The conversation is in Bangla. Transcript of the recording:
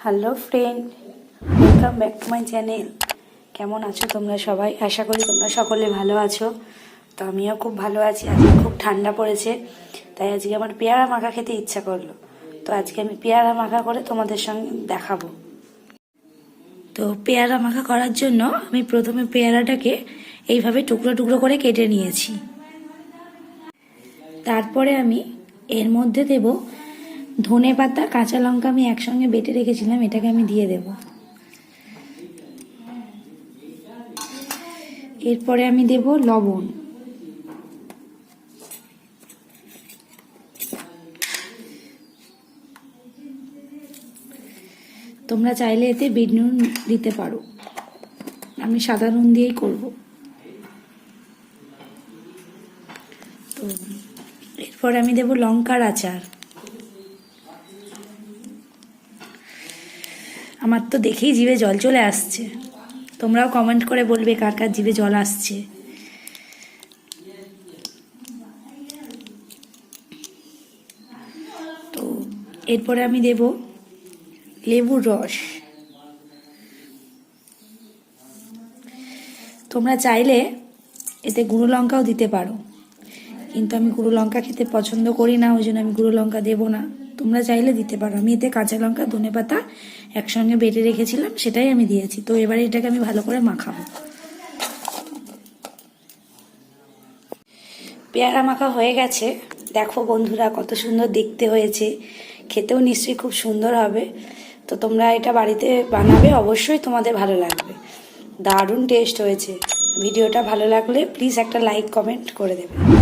Hello friend welcome back to my channel কেমন আছো তোমরা সবাই? আশা করি তোমরা সকলে ভালো আছো। তো আমিও খুব ভালো আছি। আজকে খুব ঠান্ডা পড়েছে, তাই আজকে আমার পেয়ারা মাখা খেতে ইচ্ছা করল। তো আজকে আমি পেয়ারা মাখা করে তোমাদের সঙ্গে দেখাবো। তো পেয়ারা মাখা করার জন্য আমি প্রথমে পেয়ারাটাকে এইভাবে টুকরো টুকরো করে কেটে নিয়েছি। তারপরে আমি এর মধ্যে দেব ধনে পাতা, কাঁচা লঙ্কা আমি একসঙ্গে বেটে রেখেছিলাম, এটাকে আমি দিয়ে দেব। এরপরে আমি দেব লবণ। তোমরা চাইলে এতে বিট নুন দিতে পারো। আমি সাদা নুন দিয়েই করব। তো এরপর আমি দেব লঙ্কার আচার। আমার তো দেখেই জিভে জল চলে আসছে। তোমরাও কমেন্ট করে বলবে কার কার জিভে জল আসছে। তো এরপরে আমি দেব লেবুর রস। তোমরা চাইলে এতে গুঁড়ো লঙ্কাও দিতে পারো। কিন্তু আমি গুঁড়ো লঙ্কা খেতে পছন্দ করি না, ওই জন্য আমি গুঁড়ো লঙ্কা দেবো না। তোমরা চাইলে দিতে পারো। আমি এতে কাঁচা লঙ্কা, ধনে পাতা একসঙ্গে বেটে রেখেছিলাম, সেটাই আমি দিয়েছি। তো এবারে এটাকে আমি ভালো করে মাখাবো। পেয়ারা মাখা হয়ে গেছে। দেখো বন্ধুরা, কত সুন্দর দেখতে হয়েছে। খেতেও নিশ্চয়ই খুব সুন্দর হবে। তো তোমরা এটা বাড়িতে বানাবে, অবশ্যই তোমাদের ভালো লাগবে। দারুণ টেস্ট হয়েছে। ভিডিওটা ভালো লাগলে প্লিজ একটা লাইক কমেন্ট করে দেবে।